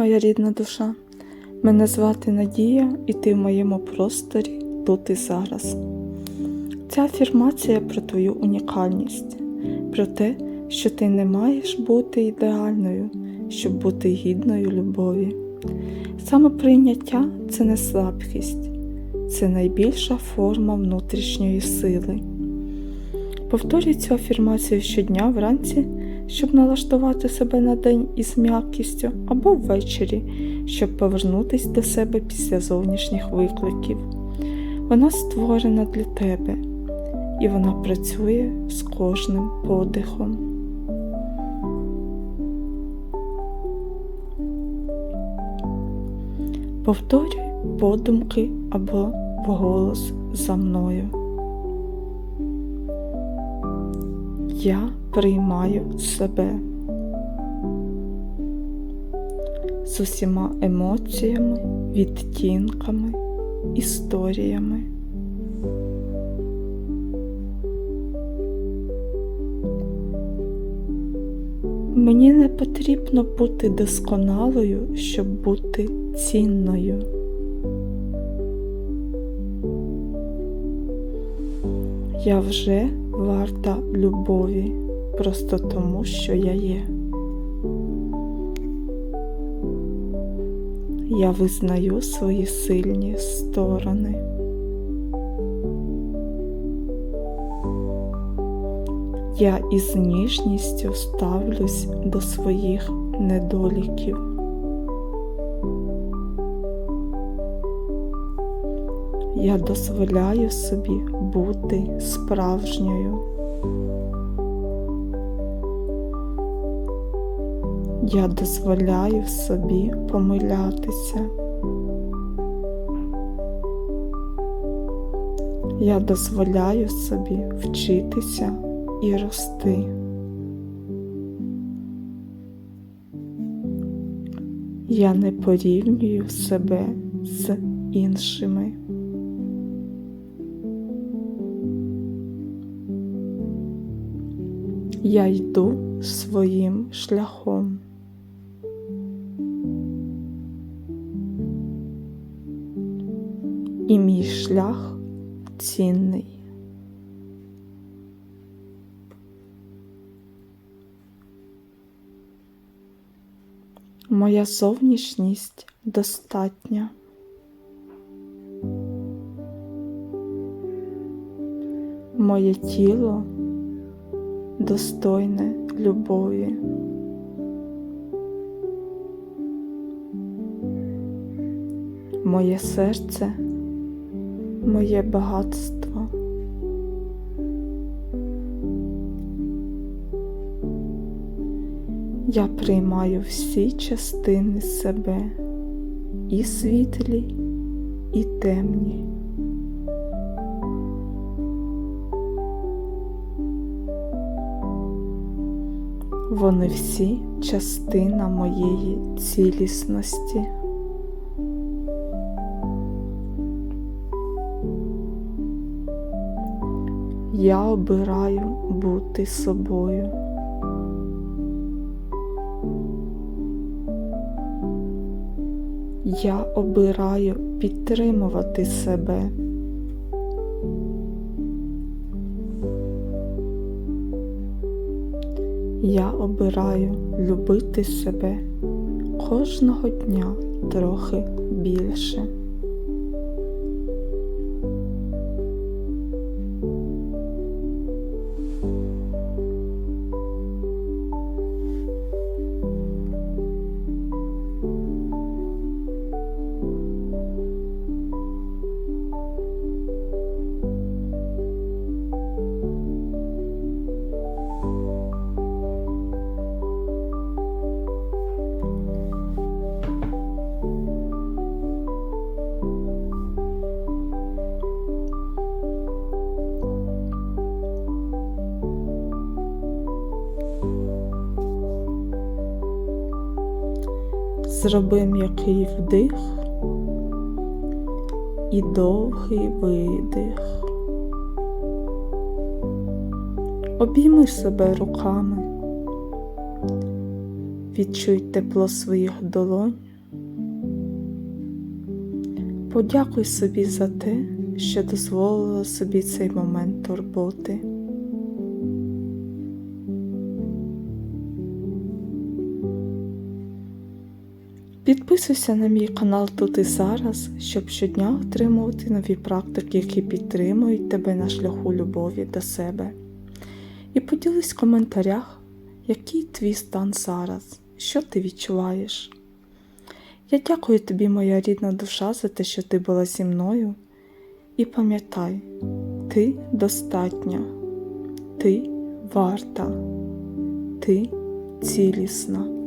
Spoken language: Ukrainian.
моя рідна душа. Мене звати Надія, і ти в моєму просторі тут і зараз. Ця афірмація про твою унікальність, про те, що ти не маєш бути ідеальною, щоб бути гідною любові. Самоприйняття це не слабкість, це найбільша форма внутрішньої сили. Повторюй цю афірмацію щодня вранці, щоб налаштувати себе на день із м'якістю, або ввечері, щоб повернутися до себе після зовнішніх викликів. Вона створена для тебе, і вона працює з кожним подихом. Повторюй подумки або вголос за мною. Я приймаю себе з усіма емоціями, відтінками, історіями. Мені не потрібно бути досконалою, щоб бути цінною. Я вже варта любові просто тому, що я є. Я визнаю свої сильні сторони. Я із ніжністю ставлюсь до своїх недоліків. Я дозволяю собі бути справжньою. Я дозволяю собі помилятися. Я дозволяю собі вчитися і рости. Я не порівнюю себе з іншими. Я йду своїм шляхом. І мій шлях цінний. Моя зовнішність достатня. Моє тіло достойне любові. Моє серце, моє багатство. Я приймаю всі частини себе, і світлі, і темні. Вони всі частина моєї цілісності. Я обираю бути собою. Я обираю підтримувати себе. Я обираю любити себе кожного дня трохи більше. Зроби м'який вдих і довгий видих. Обійми себе руками. відчуй тепло своїх долонь. Подякуй собі за те, що дозволила собі цей момент турботи. Підписуйся на мій канал тут і зараз, щоб щодня отримувати нові практики, які підтримують тебе на шляху любові до себе. І поділись в коментарях, який твій стан зараз, що ти відчуваєш. Я дякую тобі, моя рідна душа, за те, що ти була зі мною. І пам'ятай, ти достатня, ти варта, ти цілісна.